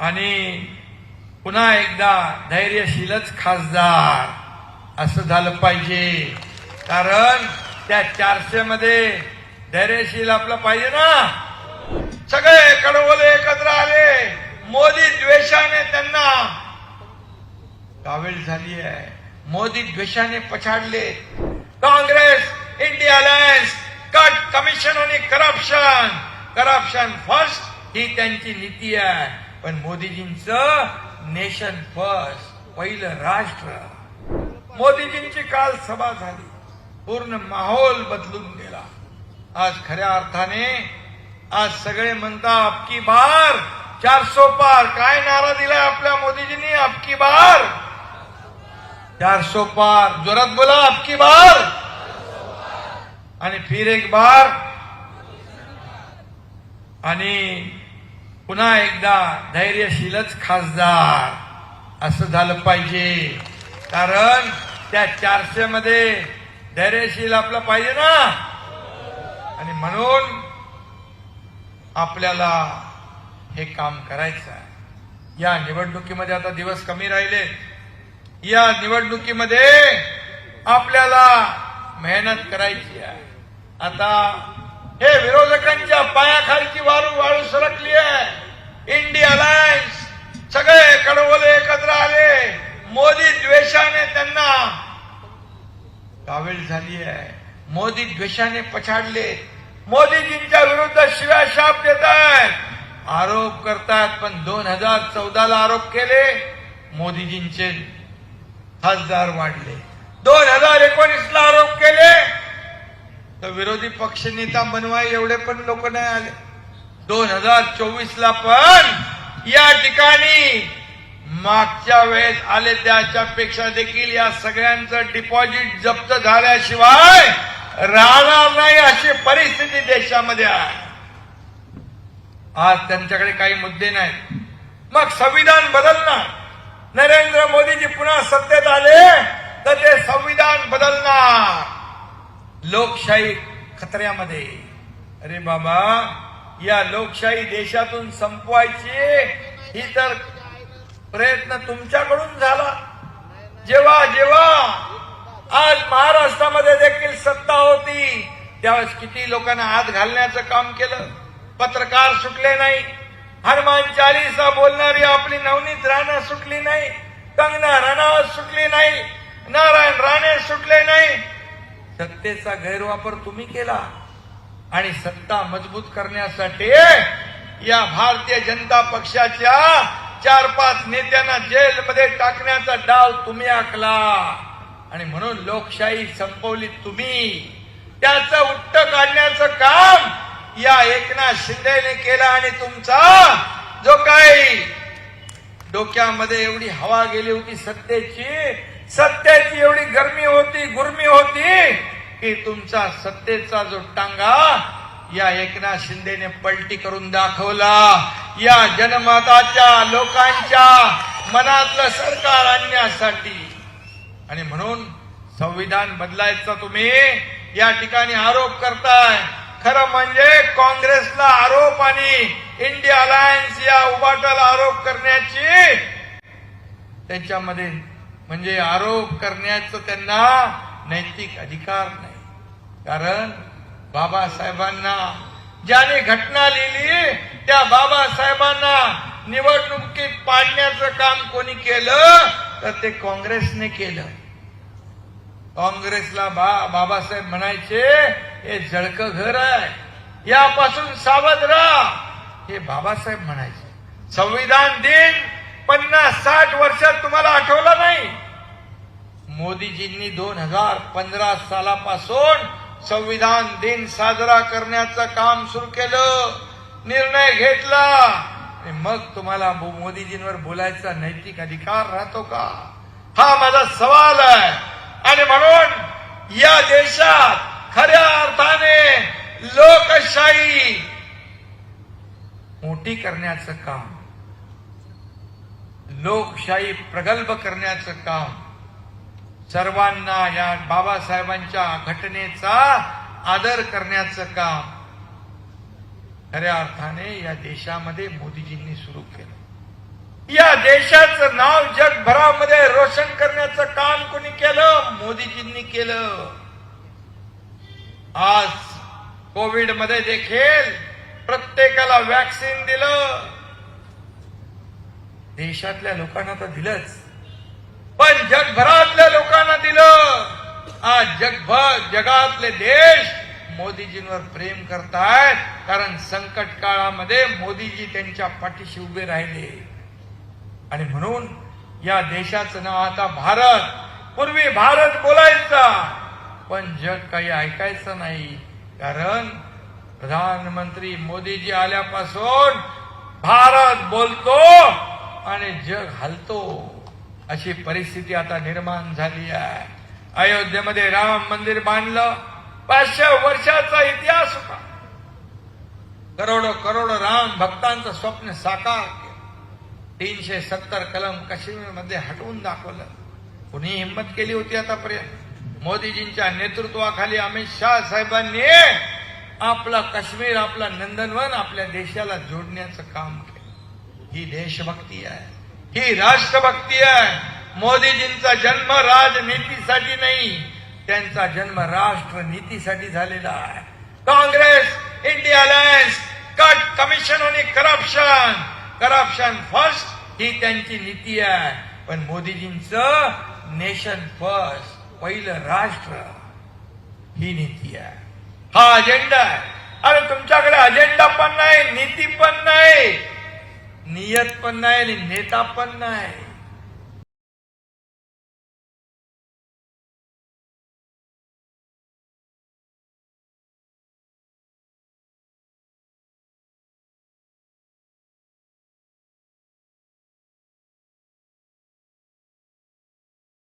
आणि पुन्हा एकदा धैर्यशीलच खासदार असं झालं पाहिजे. कारण त्या चारशे मध्ये धैर्यशील आपलं पाहिजे ना. सगळे कडवले एकत्र आले. मोदी द्वेषाने त्यांना कावेळ झाली आहे. मोदी द्वेषाने पछाडले. Congress India alliance cut commission आणि करप्शन. करप्शन फर्स्ट ही त्यांची नीती आहे. पण मोदीजींचं नेशन फर्स्ट पहिलं राष्ट्र. मोदीजींची काल सभा झाली. पूर्ण माहोल बदलून गेला. आज खऱ्या अर्थाने आज सगळे म्हणता अबकी बार चारसो पार. काय नारा दिलाय आपल्या मोदीजींनी? अबकी बार. चारसो पार. जोरात बोला अबकी बार. आणि फिर एक बार. आणि पुन्हा एकदा धैर्यशीलच खासदार असं झालं पाहिजे. कारण त्या चारशे मध्ये धैर्यशील आपलं पाहिजे ना. आणि म्हणून आपल्याला हे काम करायचं आहे. या निवडणुकीमध्ये आता दिवस कमी राहिले. या निवडणुकीमध्ये आपल्याला मेहनत करायची आहे. आता हे विरोधकांच्या पायाखालची वाळू वाळू सरकली आहे. इंडिया अलायन्स सगळे कडवले एकत्र आले. मोदी द्वेषाने त्यांना कावेळ झाली आहे. मोदी द्वेषाने पछाडले. मोदीजींच्या विरुद्ध शिव्या शाप देत आहेत. आरोप करतात पण दोन हजार चौदाला आरोप केले. मोदीजींचे खासदार वाढले. दोन हजार एकोणीस ला आरोप केले. तर विरोधी पक्ष नेता बनवाय एवढे पण लोक नाही आले. दोन हजार चोवीस ला पण या ठिकाणी मागच्या वेळेस आले त्याच्यापेक्षा देखील या सगळ्यांचं डिपॉझिट जप्त झाल्याशिवाय राहणार नाही अशी परिस्थिती देशामध्ये आहे. आज त्यांच्याकडे काही मुद्दे नाहीत. मग संविधान बदलणार. नरेंद्र मोदीजी पुन्हा सत्तेत आले तर ते संविधान बदलणार. लोकशाही खतऱ्यामध्ये. अरे बाबा या लोकशाही देशातून संपवायची ही तर प्रयत्न तुमच्याकडून झाला. जेव्हा जेव्हा आज महाराष्ट्रामध्ये देखील सत्ता होती त्यावेळेस किती लोकांना हात घालण्याचं काम केलं. पत्रकार सुटले नाही. हनुमान चालीसा बोलणारी आपली नवनीत राणा सुटली नाही. कंगना रणावत सुटली नाही. नारायण राणे सुटले नाही. सत्तेचा गैरवापर तुम्ही केला. आणि सत्ता मजबूत करण्यासाठी या भारतीय जनता पक्षाच्या चार पाच नेत्यांना जेलमध्ये टाकण्याचा डाव तुम्ही आखला. आणि म्हणून लोकशाही संपवली तुम्ही. त्याचं उट्ट काढण्याचं काम या एकनाथ शिंदेने केलं आणि तुमचा जो काही डोक्यामध्ये एवढी हवा गेली होती सत्तेची सत्तेची एवढी गरमी होती गुरमी होती की तुमचा सत्तेचा जो टांगा या एकनाथ शिंदेने पलटी करून दाखवला. या जनमताच्या लोकांच्या मनातलं सरकार आणण्यासाठी. आणि म्हणून संविधान बदलायचा तुम्ही या ठिकाणी आरोप करताय. खरं म्हणजे काँग्रेसला आरोप आणि इंडिया अलायन्स या उबाटाला आरोप करण्याची त्यांच्यामध्ये म्हणजे आरोप करण्याचं त्यांना नैतिक अधिकार नाही. कारण बाबासाहेबांना ज्याने घटना लिहिली त्या बाबासाहेबांना निवडणुकीत पाडण्याचं काम कोणी केलं तर ते काँग्रेसने केलं. काँग्रेसला बा बाबासाहेब म्हणायचे हे जळकं घर आहे. यापासून सावध राहा. हे बाबासाहेब म्हणायचे. संविधान दिन पन्नास साठ वर्षात तुम्हाला आठवलं नाही? मोदीजींनी दोन हजार पंधरा सालापासून संविधान दिन साजरा करण्याचं काम सुरू केलं निर्णय घेतला. आणि मग तुम्हाला मोदीजींवर बोलायचा नैतिक अधिकार राहतो का? हा माझा सवाल आहे. आणि म्हणून या देशात खऱ्या अर्थाने लोकशाही मोठी करण्याचं काम लोकशाही प्रगल्भ करण्याचं काम सर्वांना या बाबासाहेबांच्या घटनेचा आदर करण्याचं काम खऱ्या अर्थाने या देशामध्ये मोदीजींनी सुरू केलं. या देशाचं नाव जगभरामध्ये रोशन करण्याचं काम कोणी केलं? मोदीजींनी केलं. आज कोविडमध्ये देखील प्रत्येकाला वॅक्सिन दिलं. देशातल्या लोकांना तर दिलंच. पण जगभरात आज जगभर जगातले देश मोदीजींवर प्रेम करतायत. कारण संकट काळामध्ये मोदीजी त्यांच्या पाठीशी उभे राहिले. आणि म्हणून या देशाचं नाव आता भारत. पूर्वी भारत बोलायचा पण जग काही ऐकायचं नाही. कारण प्रधानमंत्री मोदीजी आल्यापासून भारत बोलतो आणि जग हलतो. अशी परिस्थिती आता निर्माण झाली आहे. अयोध्येमध्ये राम मंदिर बांधलं. पाचशे वर्षाचा इतिहास होता. करोडो करोडो राम भक्तांचं स्वप्न साकार केलं. तीनशे सत्तर कलम काश्मीरमध्ये हटवून दाखवलं. कुणी हिंमत केली होती आतापर्यंत. मोदीजींच्या नेतृत्वाखाली अमित शाह साहेबांनी आपला काश्मीर आपला नंदनवन आपल्या देशाला जोडण्याचं काम केलं. ही देशभक्ती आहे. ही राष्ट्रभक्ती आहे. मोदीजींचा जन्म राजनीतीसाठी नाही त्यांचा जन्म राष्ट्र नीतीसाठी झालेला आहे. Congress India alliance cut commission आणि करप्शन. करप्शन फर्स्ट ही त्यांची नीती आहे. पण मोदीजींच नेशन फर्स्ट पहिलं राष्ट्र ही नीती आहे. हा अजेंडा आहे. अरे तुमच्याकडे अजेंडा पण नाही नीती पण नाही नियत पण नाही आणि नेता पण नाही.